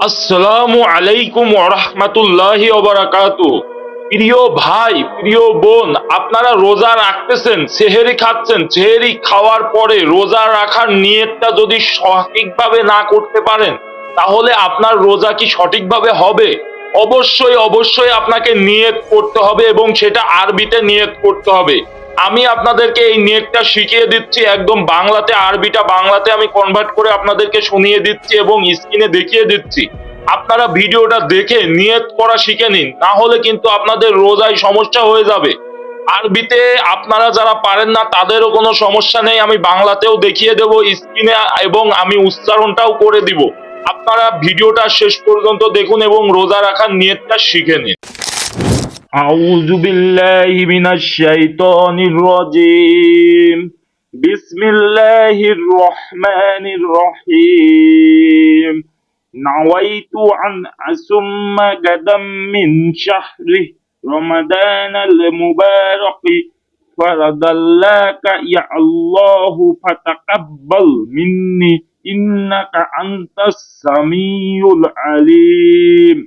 আসসালামু আলাইকুম ওরহমাতুল্লাহি ওবারাকাতু প্রিয় ভাই, প্রিয় বোন, আপনারা রোজা রাখতেছেন, সেহেরি খাচ্ছেন, সেহেরি খাওয়ার পরে রোজা রাখার নিয়তটা যদি সঠিকভাবে না করতে পারেন, তাহলে আপনার রোজা কি সঠিকভাবে হবে? অবশ্যই অবশ্যই আপনাকে নিয়ত করতে হবে এবং সেটা আরবিতে নিয়ত করতে হবে। আমি আপনাদেরকে এই নেটটা শিখিয়ে দিচ্ছি, একদম বাংলাতে, আরবিটা বাংলাতে আমি কনভার্ট করে আপনাদেরকে শুনিয়ে দিচ্ছি এবং স্ক্রিনে দেখিয়ে দিচ্ছি। আপনারা ভিডিওটা দেখে নিয়ত করা শিখে নিন, না হলে কিন্তু আপনাদের রোজায় সমস্যা হয়ে যাবে। আরবিতে আপনারা যারা পারেন না, তাদেরও কোনো সমস্যা নেই, আমি বাংলাতেও দেখিয়ে দেব স্ক্রিনে এবং আমি উচ্চারণটাও করে দিব। আপনারা ভিডিওটা শেষ পর্যন্ত দেখুন এবং রোজা রাখার নিয়তটা শিখে নিন। أعوذ بالله من الشيطان الرجيم بسم الله الرحمن الرحيم نويت أن أصم غدا من شهر رمضان المبارك فرض لك يا الله فتقبل مني إنك أنت السميع العليم